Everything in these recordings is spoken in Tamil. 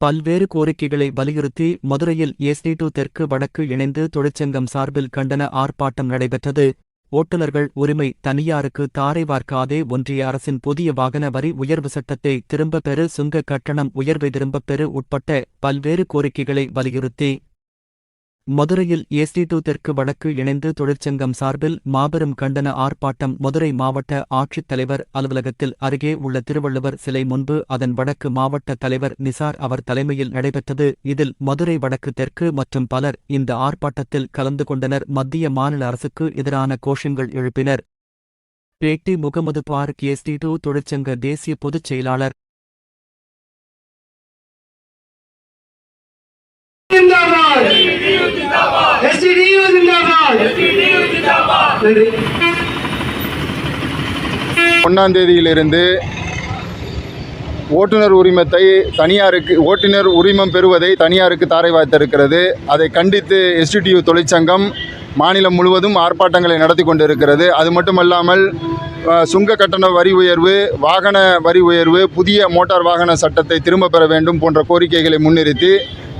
பல்வேறு கோரிக்கைகளை வலியுறுத்தி மதுரையில் எஸ்டி டு தெற்கு வடக்கு இணைந்து தொழிற்சங்கம் சார்பில் கண்டன ஆர்ப்பாட்டம் நடைபெற்றது. ஓட்டுநர்கள் உரிமை தனியாருக்கு தாரை வார்க்காதே ஒன்றிய அரசின் புதிய வாகன வரி உயர்வு சட்டத்தை திரும்பப் பெறு சுங்க கட்டணம் உயர்வை திரும்பப் பெறு உட்பட்ட பல்வேறு கோரிக்கைகளை வலியுறுத்தி மதுரையில் எஸ்டி டூ தெற்கு வடக்கு இணைந்து தொழிற்சங்கம் சார்பில் மாபெரும் கண்டன ஆர்ப்பாட்டம் மதுரை மாவட்ட ஆட்சித்தலைவர் அலுவலகத்தில் அருகே உள்ள திருவள்ளுவர் சிலை முன்பு அதன் வடக்கு மாவட்ட தலைவர் நிசார் அவர் தலைமையில் நடைபெற்றது. இதில் மதுரை வடக்கு தெற்கு மற்றும் பலர் இந்த ஆர்ப்பாட்டத்தில் கலந்து கொண்டனர். மத்திய மாநில அரசுக்கு எதிரான கோஷங்கள் எழுப்பினர். பேட்டி முகமது பார்க் எஸ்டி டூ தொழிற்சங்க தேசிய பொதுச் செயலாளர் ஒன்றாம் தேதியிலிருந்து ஓட்டுநர் உரிமத்தை தனியாருக்கு ஓட்டுநர் உரிமம் பெறுவதை தனியாருக்கு தாரை வாய்த்திருக்கிறது. அதை கண்டித்து எஸ்டிடியூ தொழிற்சங்கம் மாநிலம் முழுவதும் ஆர்ப்பாட்டங்களை நடத்தி கொண்டிருக்கிறது. அது மட்டுமல்லாமல் சுங்க கட்டண வரி உயர்வு வாகன வரி உயர்வு புதிய மோட்டார் வாகன சட்டத்தை திரும்ப பெற வேண்டும் போன்ற கோரிக்கைகளை முன்னிறுத்தி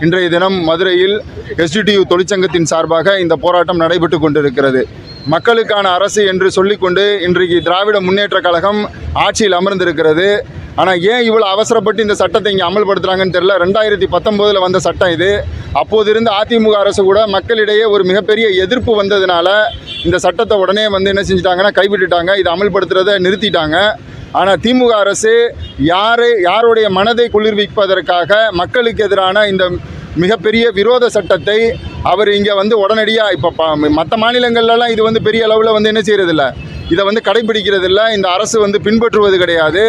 இன்றைய தினம் மதுரையில் எஸ்டிடியூ தொழிற்சங்கத்தின் சார்பாக இந்த போராட்டம் நடைபெற்று கொண்டிருக்கிறது. மக்களுக்கான அரசு என்று சொல்லிக்கொண்டு இன்றைக்கு திராவிட முன்னேற்றக் கழகம் ஆட்சியில் அமர்ந்திருக்கிறது. ஆனால் ஏன் இவ்வளோ அவசரப்பட்டு இந்த சட்டத்தை இங்கே அமல்படுத்துகிறாங்கன்னு தெரில ரெண்டாயிரத்தி பத்தொம்போதில் வந்த சட்டம் இது. அப்போது இருந்த அதிமுக அரசு கூட மக்களிடையே ஒரு மிகப்பெரிய எதிர்ப்பு வந்ததுனால இந்த சட்டத்தை உடனே வந்து என்ன செஞ்சிட்டாங்கன்னா கைவிட்டுட்டாங்க. இதை அமல்படுத்துறதை நிறுத்திட்டாங்க. ஆனால் திமுக அரசு யாரை யாருடைய மனதை குளிர்விப்பதற்காக மக்களுக்கு எதிரான இந்த மிகப்பெரிய விரோத சட்டத்தை அவர் இங்கே வந்து உடனடியாக இப்போ மற்ற மாநிலங்கள்லாம் இது வந்து பெரிய அளவில் வந்து என்ன செய்கிறதில்ல இதை வந்து கடைபிடிக்கிறதில்ல. இந்த அரசு வந்து பின்பற்றுவது கிடையாது.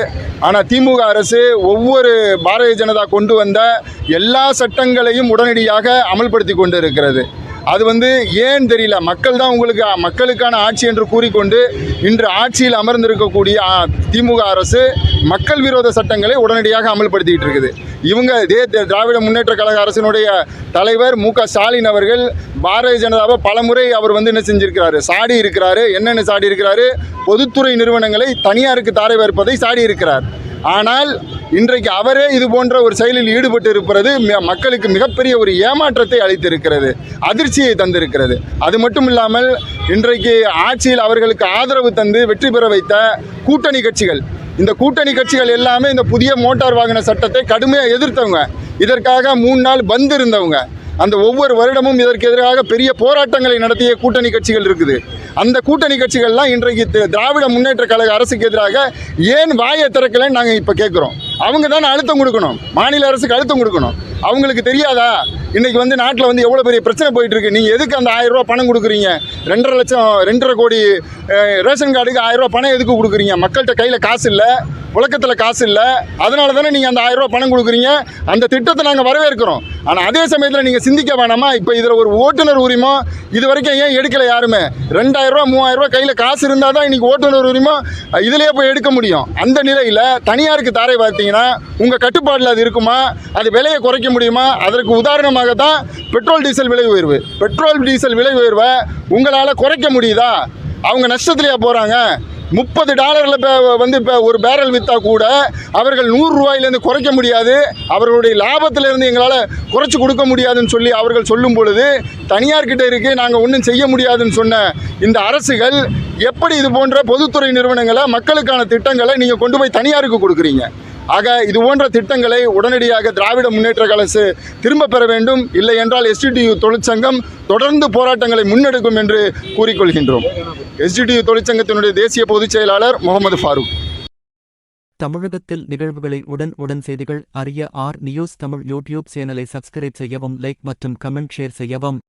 ஆனால் திமுக அரசு ஒவ்வொரு பாரதிய ஜனதா கொண்டு வந்த எல்லா சட்டங்களையும் உடனடியாக அமல்படுத்தி கொண்டு இருக்கிறது அது வந்து ஏன் தெரியல. மக்கள் தான் உங்களுக்கு மக்களுக்கான ஆட்சி என்று கூறிக்கொண்டு இன்று ஆட்சியில் அமர்ந்திருக்கக்கூடிய திமுக அரசு மக்கள் விரோத சட்டங்களை உடனடியாக அமல்படுத்திக்கிட்டு இருக்குது. இவங்க இதே திராவிட முன்னேற்ற கழக அரசினுடைய தலைவர் மு க ஸ்டாலின் அவர்கள் பாரதிய ஜனதாவை பலமுறை அவர் வந்து என்ன செஞ்சிருக்கிறாரு? சாடி இருக்கிறாரு. என்னென்ன சாடி இருக்கிறாரு? பொதுத்துறை நிறுவனங்களை தனியாருக்கு தாரை வார்ப்பதை சாடி இருக்கிறார். ஆனால் இன்றைக்கு அவரே இது போன்ற ஒரு செயலில் ஈடுபட்டு இருப்பது மக்களுக்கு மிகப்பெரிய ஒரு ஏமாற்றத்தை அளித்திருக்கிறது அதிர்ச்சியை தந்திருக்கிறது. அது மட்டும் இல்லாமல் இன்றைக்கு ஆட்சியில் அவர்களுக்கு ஆதரவு தந்து வெற்றி பெற வைத்த கூட்டணி கட்சிகள் இந்த கூட்டணி கட்சிகள் எல்லாமே இந்த புதிய மோட்டார் வாகன சட்டத்தை கடுமையாக எதிர்த்தவங்க. இதற்காக மூணு நாள் பந்து இருந்தவங்க அந்த ஒவ்வொரு வருடமும் இதற்கு எதிராக பெரிய போராட்டங்களை நடத்திய கூட்டணி கட்சிகள் இருக்குது. அந்த கூட்டணி கட்சிகள்லாம் இன்றைக்கு திராவிட முன்னேற்ற கழக அரசுக்கு எதிராக ஏன் வாயை திறக்கலைன்னு நாங்கள் இப்போ கேட்குறோம் அவங்க தானே அழுத்தம் கொடுக்கணும். மாநில அரசுக்கு அழுத்தம் கொடுக்கணும். அவங்களுக்கு தெரியாதா? இன்றைக்கி வந்து நாட்டில் வந்து எவ்வளோ பெரிய பிரச்சனை போயிட்டுருக்கு. நீங்கள் எதுக்கு அந்த ஆயிரரூவா பணம் கொடுக்குறீங்க? ரெண்டரை லட்சம் ரெண்டரை கோடி ரேஷன் கார்டுக்கு ஆயிரரூவா பணம் எதுக்கு கொடுக்குறீங்க? மக்கள்கிட்ட கையில் காசு இல்லை புழக்கத்தில் காசு இல்லை. அதனால தானே நீங்கள் அந்த ஆயிரரூவா பணம் கொடுக்குறீங்க. அந்த திட்டத்தை நாங்கள் வரவேற்கிறோம். ஆனால் அதே சமயத்தில் நீங்கள் சிந்திக்க வேணாமா? இப்போ இதில் ஒரு ஓட்டுநர் உரிமம் இது வரைக்கும் ஏன் எடுக்கலை யாருமே? ரெண்டாயிரரூவா ரூபா கையில் காசு இருந்தால் தான் இன்றைக்கி ஓட்டுநர் உரிமம் அஹ், இதிலேயே போய் எடுக்க முடியும். அந்த நிலையில் தனியாருக்கு தாரை பார்த்தீங்கன்னா உங்கள் கட்டுப்பாட்டில் அது இருக்குமா? அது விலையை குறைக்க முடியுமா? அதற்கு உதாரணமாக தான் பெட்ரோல் டீசல் விலை உயர்வு. பெட்ரோல் டீசல் விலை உயர்வை உங்களால் குறைக்க முடியுதா? அவங்க நஷ்டத்துலையா போகிறாங்க முப்பது டாலரில் இப்போ வந்து இப்போ ஒரு பேரல் விற்றா கூட அவர்கள் நூறு ரூபாயிலேருந்து குறைக்க முடியாது. அவர்களுடைய லாபத்திலேருந்து எங்களால் குறைச்சி கொடுக்க முடியாதுன்னு சொல்லி அவர்கள் சொல்லும் பொழுது தனியார்கிட்ட இருக்குது நாங்கள் ஒன்றும் செய்ய முடியாதுன்னு சொன்ன இந்த அரசுகள் எப்படி இது போன்ற பொதுத்துறை நிறுவனங்களை மக்களுக்கான திட்டங்களை நீங்கள் கொண்டு போய் தனியாருக்கு கொடுக்குறீங்க? ஆக இது போன்ற திட்டங்களை உடனடியாக திராவிட முன்னேற்ற அரசு திரும்ப பெற வேண்டும். இல்லை என்றால் எஸ்டிடியு தொழிற்சங்கம் தொடர்ந்து போராட்டங்களை முன்னெடுக்கும் என்று கூறிக்கொள்கின்றோம். எஸ்டிடியு தொழிற்சங்கத்தினுடைய தேசிய பொதுச் செயலாளர் முகமது ஃபாரூக். தமிழகத்தில் நிகழ்வுகளை உடன் உடன் செய்திகள் அறிய ஆர் நியூஸ் தமிழ் யூடியூப் சேனலை சப்ஸ்கிரைப் செய்யவும் லைக் மற்றும் கமெண்ட் ஷேர் செய்யவும்.